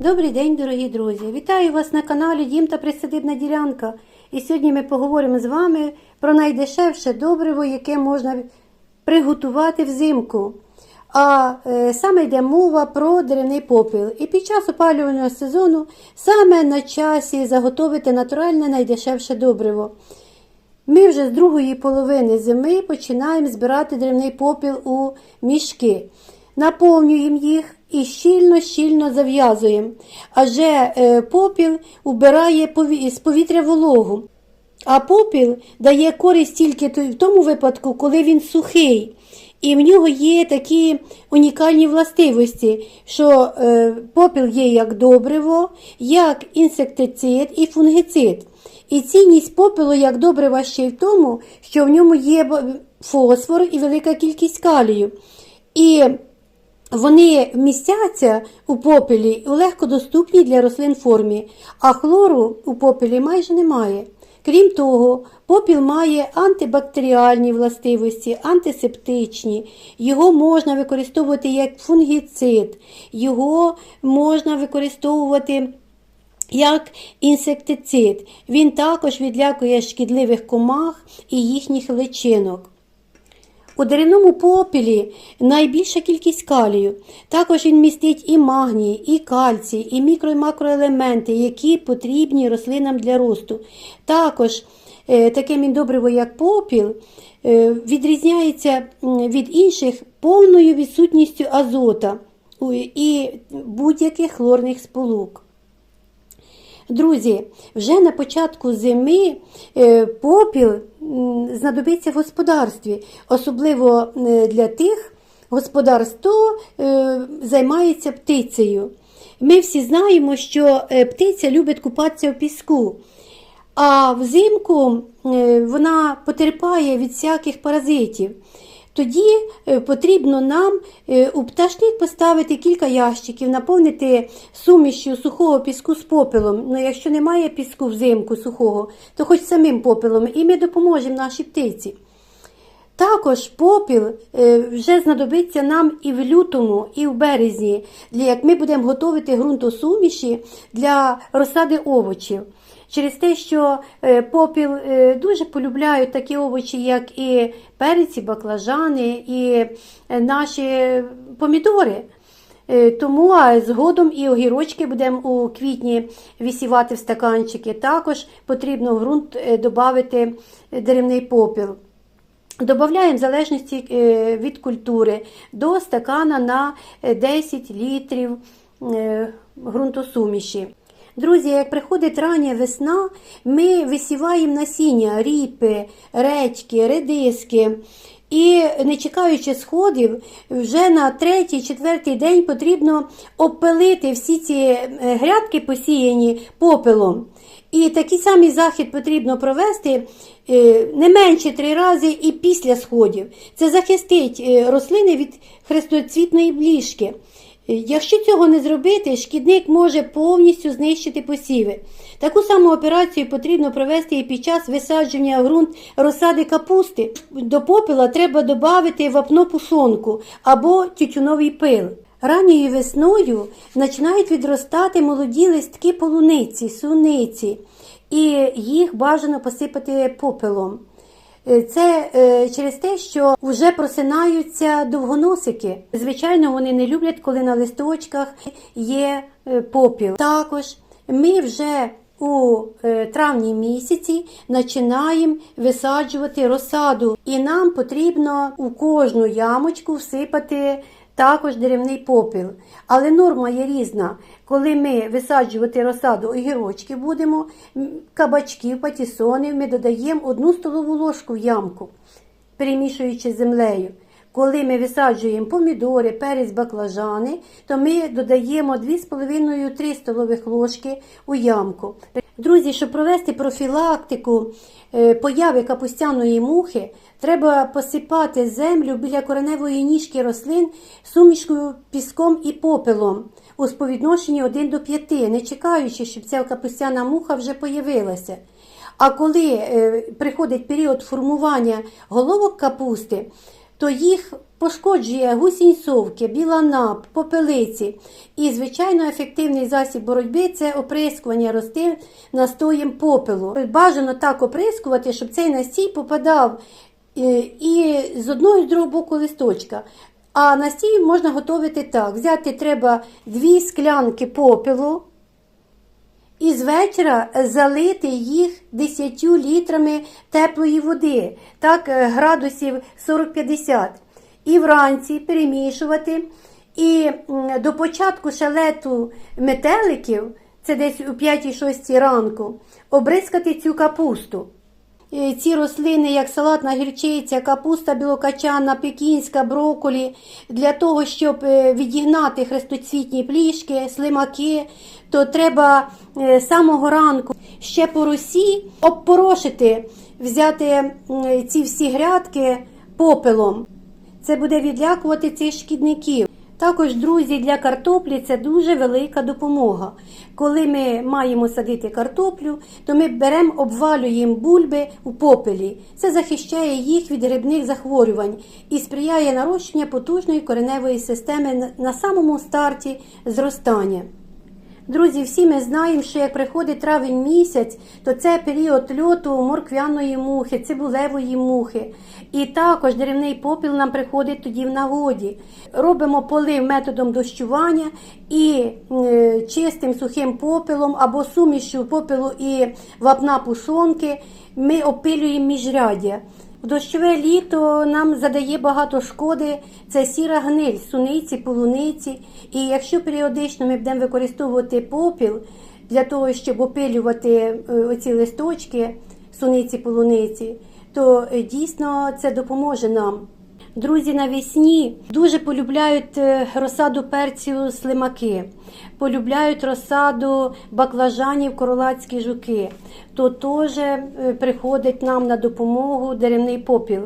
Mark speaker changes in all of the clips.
Speaker 1: Добрий день, дорогі друзі! Вітаю вас на каналі Дім та Присадибна ділянка. І сьогодні ми поговоримо з вами про найдешевше добриво, яке можна приготувати взимку. А е, саме йде мова про деревний попіл. І під час опалювального сезону саме на часі заготовити натуральне найдешевше добриво. Ми вже з другої половини зими починаємо збирати деревний попіл у мішки. Наповнюємо їх і щільно-щільно зав'язуємо. Адже е, попіл убирає з повітря вологу. А попіл дає користь тільки в тому випадку, коли він сухий. І в нього є такі унікальні властивості, що е, попіл є як добриво, як інсектицид і фунгицид. І цінність попелу як добрива ще й в тому, що в ньому є фосфор і велика кількість калію. І вони містяться у попелі у легкодоступній для рослин формі, а хлору у попелі майже немає. Крім того, попіл має антибактеріальні властивості, антисептичні. Його можна використовувати як фунгіцид, його можна використовувати як інсектицид. Він також відлякує шкідливих комах і їхніх личинок. У деревному попілі найбільша кількість калію. Також він містить і магній, і кальцій, і мікро- і макроелементи, які потрібні рослинам для росту. Також е, таке міндобриво, як попіл, е, відрізняється від інших повною відсутністю азота і будь-яких хлорних сполук. Друзі, вже на початку зими е, попіл знадобиться в господарстві, особливо е, для тих господарств, хто е, займається птицею. Ми всі знаємо, що е, птиця любить купатися в піску. А взимку вона потерпає від всяких паразитів. Тоді е, потрібно нам е, у пташник поставити кілька ящиків, наповнити сумішю сухого піску з попелом. Ну, якщо немає піску взимку сухого, то хоч самим попелом, і ми допоможемо нашій птиці. Також попіл е, вже знадобиться нам і в лютому, і в березні, як ми будемо готувати ґрунтосуміші для розсади овочів. Через те, що е, попіл е, дуже полюбляють такі овочі, як і перець, і баклажани, і е, наші помідори. Тому а згодом і огірочки будемо у квітні висівати в стаканчики. Також потрібно в ґрунт додати деревний попіл. Додаємо в залежності від культури до стакана на е, 10 літрів ґрунтосуміші. Друзі, як приходить рання весна, ми висіваємо насіння, ріпи, редьки, редиски. І не чекаючи сходів, вже на третій, четвертий день потрібно обпилити всі ці е, грядки посіяні попелом. І такий самий захід потрібно провести е, не менше три рази і після сходів. Це захистить е, рослини від хрестоцвітної бліжки. Якщо цього не зробити, шкідник може повністю знищити посіви. Таку саму операцію потрібно провести і під час висадження ґрунт розсади капусти. До попела треба додати вапно пушонку або тютюновий пил. Ранньою весною починають відростати молоді листки полуниці, суниці, і їх бажано посипати попелом. Е, Це е, через те, що вже просинаються довгоносики. Звичайно, вони не люблять, коли на листочках є е, попіл. Також ми вже у травні місяці починаємо висаджувати розсаду, і нам потрібно у кожну ямочку всипати також деревний попіл. Але норма є різна. Коли ми висаджувати розсаду огірочки будемо, кабачків, патісонів, ми додаємо одну столову ложку в ямку, перемішуючи землею. Коли ми висаджуємо помідори, перець, баклажани, то ми додаємо 2,5-3 столових ложки у ямку. Друзі, щоб провести профілактику е, появи капустяної мухи, треба посипати землю біля кореневої ніжки рослин сумішкою піском і попелом у сповідношенні 1 до 5, не чекаючи, щоб ця капустяна муха вже появилася. А коли е, приходить період формування головок капусти, то їх пошкоджує гусінь совки, біланап, попелиці. І, звичайно, ефективний засіб боротьби це оприскування рослин настоєм попелу. Бажано так оприскувати, щоб цей настій попадав е, і з одного і з другого боку листочка. А настій можна готувати так. Взяти треба дві склянки попелу, і з вечора залити їх 10 літрами теплої води, так е, градусів 40-50. І вранці перемішувати. І до початку шалету метеликів, це десь у 5-6 ранку, обрискати цю капусту. Е, Ці рослини, як салатна гірчиця, капуста білокачана, пекінська, броколі, для того, щоб е, відігнати хрестоцвітні плішки, слимаки, то треба е, самого ранку ще по росі обпорошити, взяти ці всі грядки попелом. Це буде відлякувати цих шкідників. Також, друзі, для картоплі це дуже велика допомога. Коли ми маємо садити картоплю, то ми беремо, обвалюємо бульби у попелі. Це захищає їх від грибних захворювань і сприяє нарощенню потужної кореневої системи на- самому старті зростання. Друзі, всі ми знаємо, що як приходить травень місяць, то це період льоту морквяної мухи, цибулевої мухи. І також деревний попіл нам приходить тоді в нагоді. Робимо полив методом дощування і е, чистим сухим попелом або сумішю попелу і вапна пушонки ми опилюємо міжряддя. Дощове літо нам задає багато шкоди. Це сіра гниль, суниці, полуниці. І якщо періодично ми будемо використовувати попіл для того, щоб опилювати е, оці листочки, суниці, полуниці, то е, дійсно це допоможе нам. Друзі, навесні дуже полюбляють е, розсаду перцю слимаки, полюбляють розсаду баклажанів королацькі жуки. То теж е, приходить нам на допомогу деревний попіл.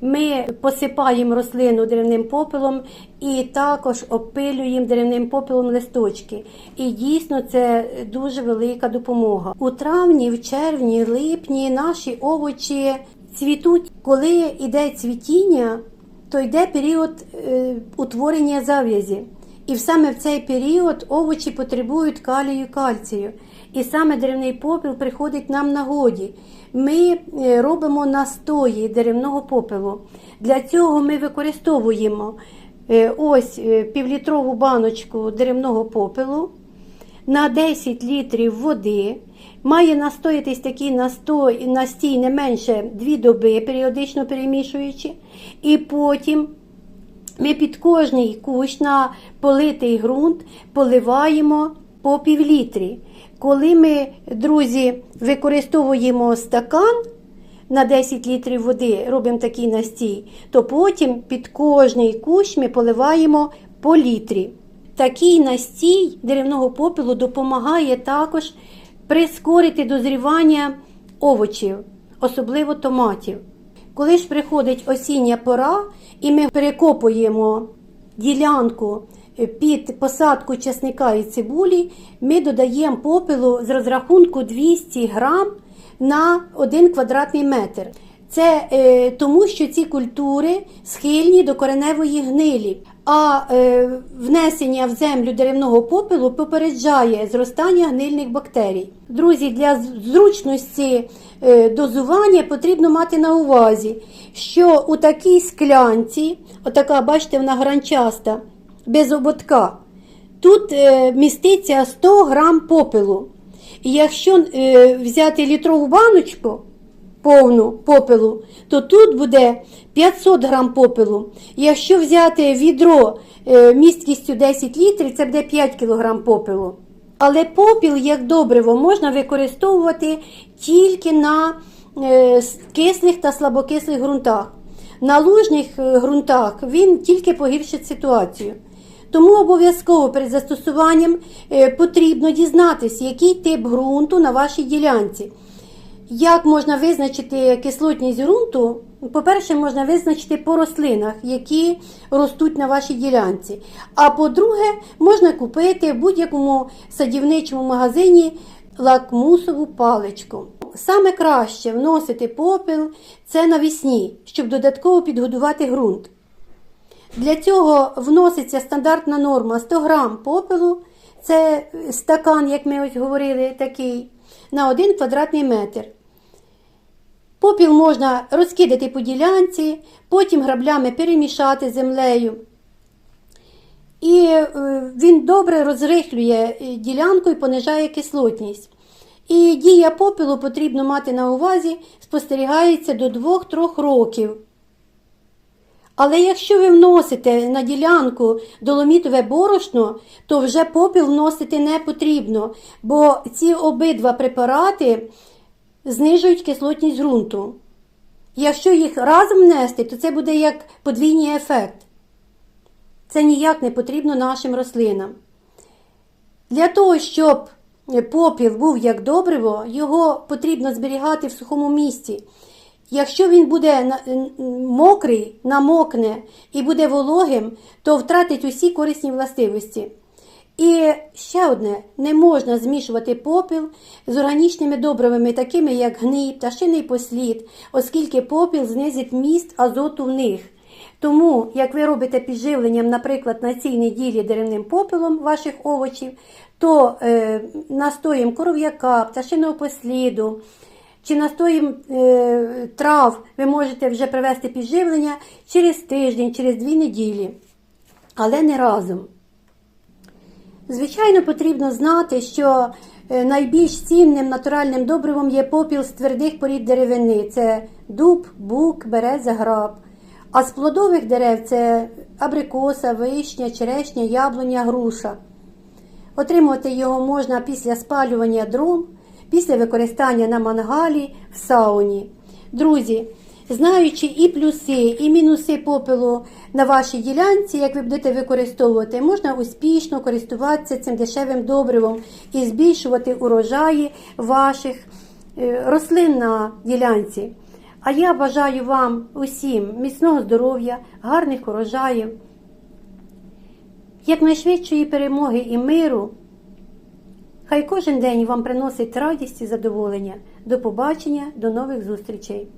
Speaker 1: Ми посипаємо рослину деревним попелом і також опилюємо деревним попелом листочки. І дійсно це дуже велика допомога. У травні, в червні, липні наші овочі цвітуть, коли йде цвітіння то йде період е, утворення зав'язі. І саме в цей період овочі потребують калію кальцію. І саме деревний попіл приходить нам на годі. Ми е, робимо настої деревного попелу. Для цього ми використовуємо е, ось півлітрову баночку деревного попелу на 10 літрів води. Має настоятись такий настой, настій не менше 2 доби, періодично перемішуючи. І потім ми під кожний кущ на политий ґрунт поливаємо по півлітрі. Коли ми, друзі, використовуємо стакан на 10 літрів води, робимо такий настій, то потім під кожний кущ ми поливаємо по літрі. Такий настій деревного попелу допомагає також прискорити дозрівання овочів, особливо томатів. Коли ж приходить осіння пора, і ми перекопуємо ділянку під посадку чесника і цибулі, ми додаємо попелу з розрахунку 200 грам на 1 квадратний метр. Це е, тому, що ці культури схильні до кореневої гнилі, а е, внесення в землю деревного попелу попереджає зростання гнильних бактерій. Друзі, для зручності е, дозування потрібно мати на увазі, що у такій склянці, отака, бачите, вона гранчаста, без ободка, тут е, міститься 100 грам попелу. І якщо е, взяти літрову баночку, повну попелу, то тут буде 500 грам попелу. Якщо взяти відро е, місткістю 10 літрів, це буде 5 кг попелу. Але попіл, як добриво, можна використовувати тільки на е, кислих та слабокислих ґрунтах. На лужних е, ґрунтах він тільки погіршить ситуацію. Тому обов'язково перед застосуванням потрібно дізнатися, який тип ґрунту на вашій ділянці. Як можна визначити кислотність ґрунту? По-перше, можна визначити по рослинах, які ростуть на вашій ділянці. А по-друге, можна купити в будь-якому садівничому магазині лакмусову паличку. Саме краще вносити попіл це навесні, щоб додатково підгодувати ґрунт. Для цього вноситься стандартна норма 100 грам попелу, це стакан, як ми ось говорили, такий, на 1 квадратний метр. Попіл можна розкидати по ділянці, потім граблями перемішати землею. І е, він добре розрихлює е, ділянку і понижає кислотність. І дія попелу потрібно мати на увазі, спостерігається до 2-3 років. Але якщо ви вносите на ділянку доломітове борошно, то вже попіл вносити не потрібно, бо ці обидва препарати знижують кислотність ґрунту. Якщо їх разом внести, то це буде як подвійний ефект. Це ніяк не потрібно нашим рослинам. Для того, щоб попіл був як добриво, його потрібно зберігати в сухому місці. Якщо він буде мокрий, намокне і буде вологим, то втратить усі корисні властивості. І ще одне, не можна змішувати попіл з органічними добривами, такими як гній, пташиний послід, оскільки попіл знизить міст азоту в них. Тому, як ви робите підживленням, наприклад, на цій неділі деревним попелом ваших овочів, то е, настоєм коров'яка, пташиного посліду чи настоєм е, трав ви можете вже провести підживлення через тиждень, через дві неділі, але не разом. Звичайно, потрібно знати, що е, найбільш цінним натуральним добривом є попіл з твердих порід деревини. Це дуб, бук, береза, граб. А з плодових дерев це абрикоса, вишня, черешня, яблуня, груша. Отримувати його можна після спалювання дров, після використання на мангалі, в сауні. Друзі, знаючи і плюси, і мінуси попелу на вашій ділянці, як ви будете використовувати, можна успішно користуватися цим дешевим добривом і збільшувати урожаї ваших е, рослин на ділянці. А я бажаю вам усім міцного здоров'я, гарних урожаїв, якнайшвидшої перемоги і миру. Хай кожен день вам приносить радість і задоволення. До побачення, до нових зустрічей!